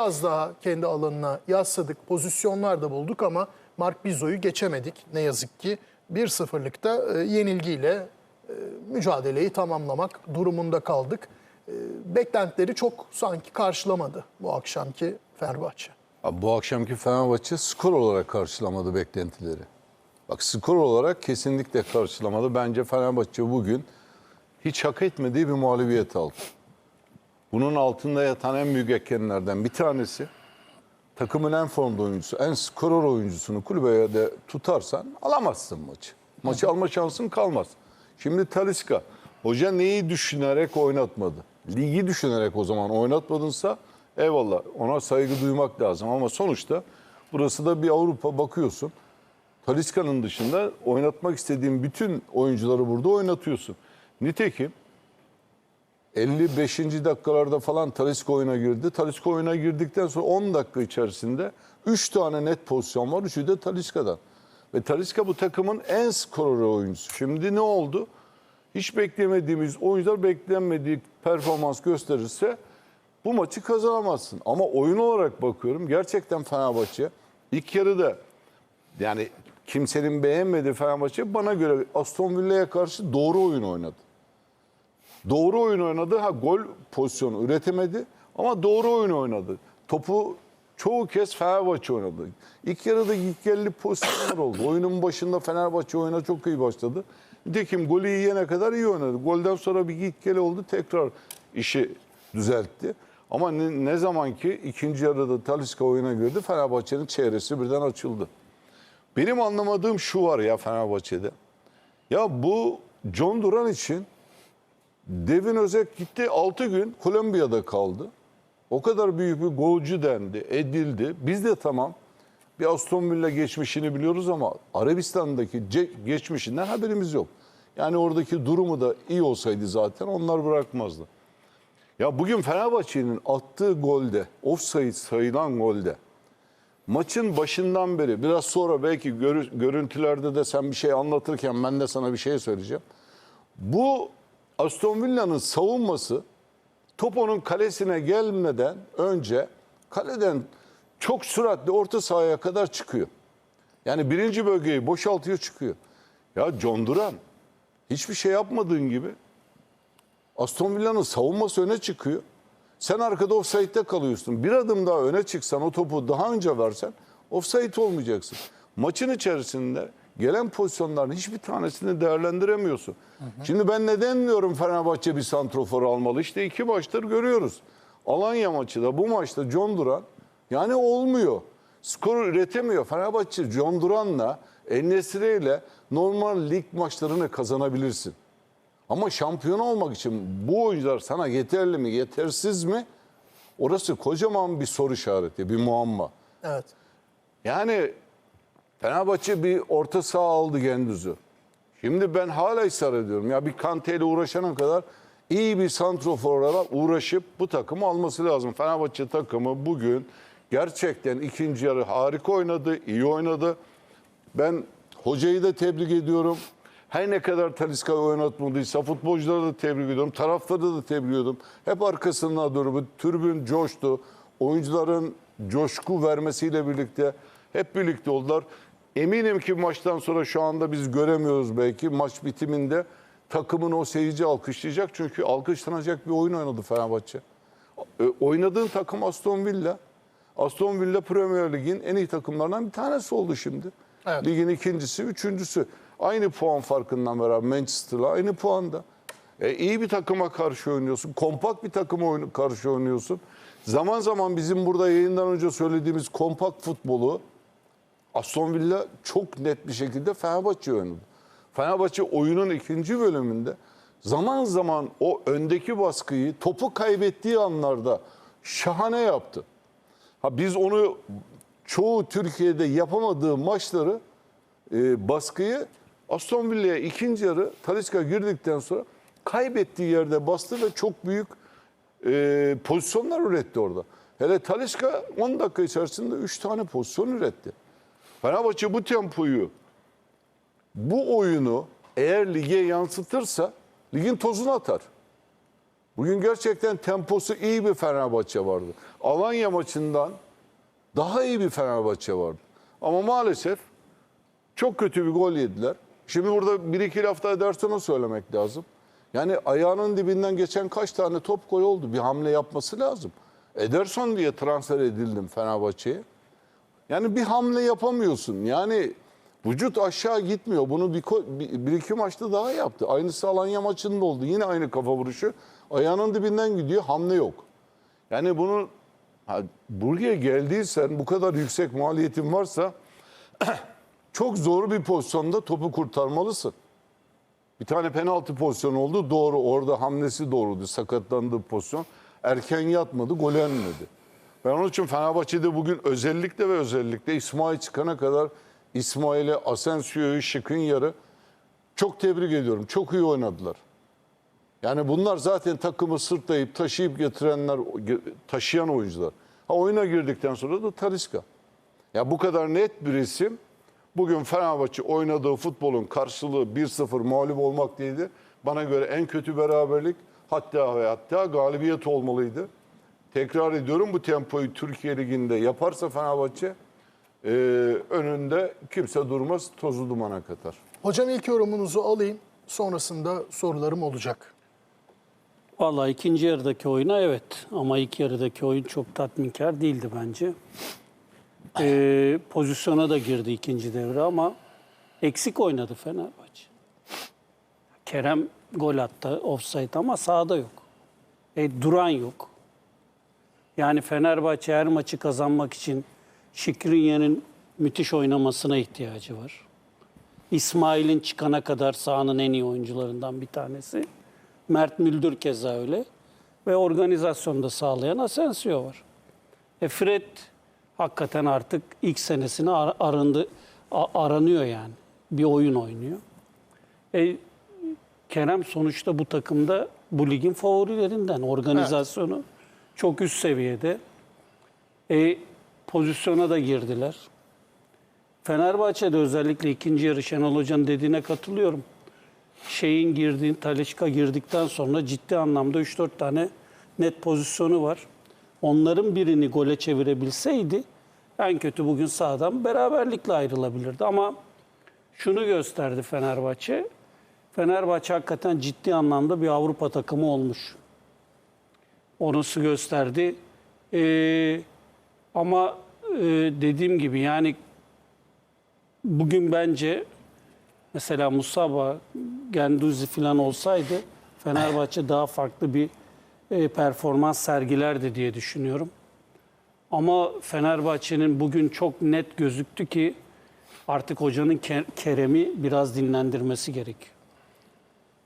biraz daha kendi alanına yasladık, pozisyonlar da bulduk ama Mark Bizzo'yu geçemedik ne yazık ki. 1-0'lıkta e, yenilgiyle e, mücadeleyi tamamlamak durumunda kaldık. E, beklentileri çok sanki karşılamadı bu akşamki Fenerbahçe. Abi bu akşamki Fenerbahçe skor olarak karşılamadı beklentileri. Bak skor olarak kesinlikle karşılamadı. Bence Fenerbahçe bugün hiç hak etmediği bir mağlubiyet aldı. Bunun altında yatan en büyük etkenlerden bir tanesi takımın en formda oyuncusu, en skorer oyuncusunu kulübeye de tutarsan alamazsın maçı. Maçı alma şansın kalmaz. Şimdi Talisca, hoca neyi düşünerek oynatmadı? Ligi düşünerek o zaman oynatmadınsa eyvallah ona saygı duymak lazım. Ama sonuçta burası da bir Avrupa bakıyorsun. Talisca'nın dışında oynatmak istediğin bütün oyuncuları burada oynatıyorsun. Nitekim 55. dakikalarda falan Talisca oyuna girdi. Talisca oyuna girdikten sonra 10 dakika içerisinde 3 tane net pozisyon var. Üçü de Talisca'dan. Ve Talisca bu takımın en skorer oyuncusu. Şimdi ne oldu? Hiç beklemediğimiz oyuncular beklenmedik performans gösterirse bu maçı kazanamazsın. Ama oyun olarak bakıyorum gerçekten Fenerbahçe ilk yarıda yani kimsenin beğenmediği Fenerbahçe bana göre Aston Villa'ya karşı doğru oyun oynadı. Doğru oyun oynadı. Ha gol pozisyonu üretemedi ama doğru oyun oynadı. Topu çoğu kez Fenerbahçe oynadı. İlk yarıda gitgelli pozisyonlar oldu. Oyunun başında Fenerbahçe oyuna çok iyi başladı. Nitekim golü yiyene kadar iyi oynadı. Golden sonra bir gitgeli oldu. Tekrar işi düzeltti. Ama ne, ne zaman ki ikinci yarıda Talisca oyuna girdi Fenerbahçe'nin çevresi birden açıldı. Benim anlamadığım şu var ya Fenerbahçe'de. Ya bu John Duran için Devin Özek gitti 6 gün Kolombiya'da kaldı. O kadar büyük bir golcü dendi, edildi. Biz de tamam bir Aston Villa geçmişini biliyoruz ama Arabistan'daki geçmişinden haberimiz yok. Yani oradaki durumu da iyi olsaydı zaten onlar bırakmazdı. Ya bugün Fenerbahçe'nin attığı golde, offside sayılan golde maçın başından beri biraz sonra belki görü- görüntülerde de sen bir şey anlatırken ben de sana bir şey söyleyeceğim. Bu Aston Villa'nın savunması top onun kalesine gelmeden önce kaleden çok süratli orta sahaya kadar çıkıyor. Yani birinci bölgeyi boşaltıyor çıkıyor. Ya John Duran hiçbir şey yapmadığın gibi Aston Villa'nın savunması öne çıkıyor. Sen arkada offside'de kalıyorsun. Bir adım daha öne çıksan o topu daha önce versen offside olmayacaksın. Maçın içerisinde gelen pozisyonların hiçbir tanesini değerlendiremiyorsun. Şimdi ben neden diyorum Fenerbahçe bir santrofor almalı? İşte iki maçtır görüyoruz. Alanya maçı da bu maçta John Duran yani olmuyor. Skor üretemiyor. Fenerbahçe John Duran'la Enesiri ile normal lig maçlarını kazanabilirsin. Ama şampiyon olmak için bu oyuncular sana yeterli mi, yetersiz mi? Orası kocaman bir soru işareti, bir muamma. Evet. Yani Fenerbahçe bir orta saha aldı Gendüz'ü. Şimdi ben hala ısrar ediyorum. Ya bir Kante ile uğraşana kadar iyi bir santroforla uğraşıp bu takımı alması lazım. Fenerbahçe takımı bugün gerçekten ikinci yarı harika oynadı, iyi oynadı. Ben hocayı da tebrik ediyorum. Her ne kadar Talisca'yı oynatmadıysa futbolcuları da tebrik ediyorum. Taraftarı da tebrik ediyorum. Hep arkasında durumu. Tribün coştu. Oyuncuların coşku vermesiyle birlikte hep birlikte oldular. Eminim ki maçtan sonra şu anda biz göremiyoruz belki maç bitiminde takımın o seyirci alkışlayacak. Çünkü alkışlanacak bir oyun oynadı Fenerbahçe. E, Oynadığın takım Aston Villa. Aston Villa Premier Lig'in en iyi takımlarından bir tanesi oldu şimdi. Evet. Ligin ikincisi, üçüncüsü. Aynı puan farkından beraber Manchester'la aynı puanda. E, iyi bir takıma karşı oynuyorsun. Kompakt bir takıma oyun- karşı oynuyorsun. Zaman zaman bizim burada yayından önce söylediğimiz kompakt futbolu Aston Villa çok net bir şekilde Fenerbahçe oynadı. Fenerbahçe oyunun ikinci bölümünde zaman zaman o öndeki baskıyı topu kaybettiği anlarda şahane yaptı. Ha biz onu çoğu Türkiye'de yapamadığı maçları e, baskıyı Aston Villa'ya ikinci yarı Talisca girdikten sonra kaybettiği yerde bastı ve çok büyük e, pozisyonlar üretti orada. Hele Talisca 10 dakika içerisinde 3 tane pozisyon üretti. Fenerbahçe bu tempoyu, bu oyunu eğer lige yansıtırsa ligin tozunu atar. Bugün gerçekten temposu iyi bir Fenerbahçe vardı. Alanya maçından daha iyi bir Fenerbahçe vardı. Ama maalesef çok kötü bir gol yediler. Şimdi burada bir iki lafta Ederson'a söylemek lazım. Yani ayağının dibinden geçen kaç tane top gol oldu. Bir hamle yapması lazım. Ederson diye transfer edildim Fenerbahçe'ye. Yani bir hamle yapamıyorsun. Yani vücut aşağı gitmiyor. Bunu bir, bir iki maçta daha yaptı. Aynısı Alanya maçında oldu. Yine aynı kafa vuruşu. Ayağının dibinden gidiyor. Hamle yok. Yani bunu ha, buraya geldiysen bu kadar yüksek maliyetin varsa çok zor bir pozisyonda topu kurtarmalısın. Bir tane penaltı pozisyonu oldu. Doğru orada hamlesi doğruydu. Sakatlandığı pozisyon. Erken yatmadı, gol yenmedi. Ben onun için Fenerbahçe'de bugün özellikle ve özellikle İsmail çıkana kadar İsmail'e, Asensio'yu, Şikrinyar'ı çok tebrik ediyorum. Çok iyi oynadılar. Yani bunlar zaten takımı sırtlayıp taşıyıp getirenler, taşıyan oyuncular. Ha oyuna girdikten sonra da Talisca. Ya bu kadar net bir isim bugün Fenerbahçe oynadığı futbolun karşılığı 1-0 mağlup olmak değildi. Bana göre en kötü beraberlik hatta ve hatta galibiyet olmalıydı. Tekrar ediyorum bu tempoyu Türkiye Ligi'nde yaparsa Fenerbahçe e, önünde kimse durmaz tozu dumana katar. Hocam ilk yorumunuzu alayım. Sonrasında sorularım olacak. Vallahi ikinci yarıdaki oyuna evet ama ilk yarıdaki oyun çok tatminkar değildi bence. Ee, pozisyona da girdi ikinci devre ama eksik oynadı Fenerbahçe. Kerem gol attı offside ama sahada yok. E, duran yok. Yani Fenerbahçe her maçı kazanmak için Şikrinye'nin müthiş oynamasına ihtiyacı var. İsmail'in çıkana kadar sahanın en iyi oyuncularından bir tanesi. Mert Müldür keza öyle. Ve organizasyonda sağlayan Asensio var. E Fred hakikaten artık ilk senesini ar- arındı, aranıyor yani. Bir oyun oynuyor. E, Kerem sonuçta bu takımda bu ligin favorilerinden. Organizasyonu çok üst seviyede. E, pozisyona da girdiler. Fenerbahçe'de özellikle ikinci yarı Şenol Hoca'nın dediğine katılıyorum. Şeyin girdiğin, Talişka girdikten sonra ciddi anlamda 3-4 tane net pozisyonu var. Onların birini gole çevirebilseydi en kötü bugün sahadan beraberlikle ayrılabilirdi. Ama şunu gösterdi Fenerbahçe. Fenerbahçe hakikaten ciddi anlamda bir Avrupa takımı olmuş. Onusu gösterdi. Ee, ama e, dediğim gibi yani bugün bence mesela Musaba, Genduzi falan olsaydı Fenerbahçe daha farklı bir e, performans sergilerdi diye düşünüyorum. Ama Fenerbahçe'nin bugün çok net gözüktü ki artık hocanın Ke- Kerem'i biraz dinlendirmesi gerek.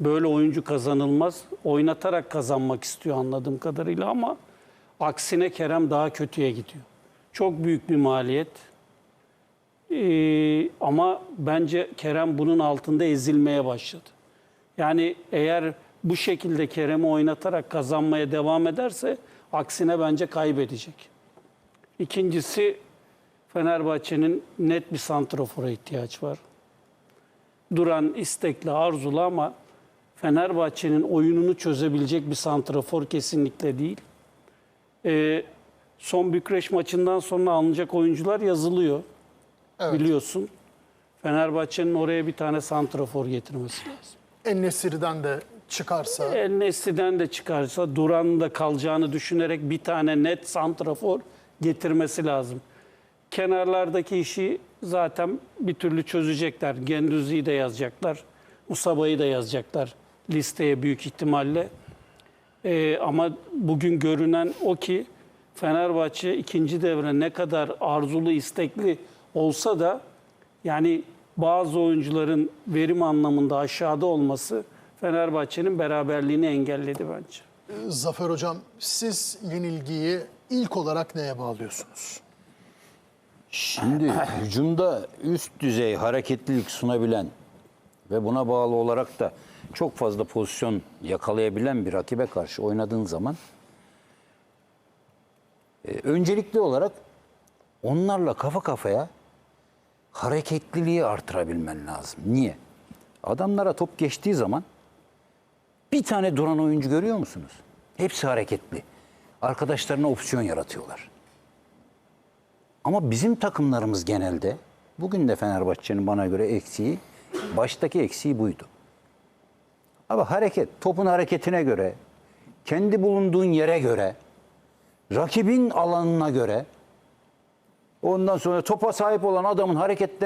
Böyle oyuncu kazanılmaz. Oynatarak kazanmak istiyor anladığım kadarıyla ama aksine Kerem daha kötüye gidiyor. Çok büyük bir maliyet. Ee, ama bence Kerem bunun altında ezilmeye başladı. Yani eğer bu şekilde Kerem'i oynatarak kazanmaya devam ederse aksine bence kaybedecek. İkincisi Fenerbahçe'nin net bir santrofora ihtiyaç var. Duran, istekli, arzulu ama Fenerbahçe'nin oyununu çözebilecek bir santrafor kesinlikle değil. Ee, son Bükreş maçından sonra alınacak oyuncular yazılıyor. Evet. Biliyorsun. Fenerbahçe'nin oraya bir tane santrafor getirmesi lazım. En-Nesyri'den de çıkarsa El Nesli'den de çıkarsa Duran'ın da kalacağını düşünerek bir tane net santrafor getirmesi lazım. Kenarlardaki işi zaten bir türlü çözecekler. Gendüzi'yi de yazacaklar. Musaba'yı da yazacaklar listeye büyük ihtimalle. Ee, ama bugün görünen o ki Fenerbahçe ikinci devre ne kadar arzulu, istekli olsa da yani bazı oyuncuların verim anlamında aşağıda olması Fenerbahçe'nin beraberliğini engelledi bence. Zafer Hocam siz yenilgiyi ilk olarak neye bağlıyorsunuz? Şimdi hücumda üst düzey hareketlilik sunabilen ve buna bağlı olarak da çok fazla pozisyon yakalayabilen bir rakibe karşı oynadığın zaman e, öncelikli olarak onlarla kafa kafaya hareketliliği artırabilmen lazım. Niye? Adamlara top geçtiği zaman bir tane duran oyuncu görüyor musunuz? Hepsi hareketli. Arkadaşlarına opsiyon yaratıyorlar. Ama bizim takımlarımız genelde bugün de Fenerbahçe'nin bana göre eksiği baştaki eksiği buydu. Ama hareket, topun hareketine göre, kendi bulunduğun yere göre, rakibin alanına göre ondan sonra topa sahip olan adamın hareketlerine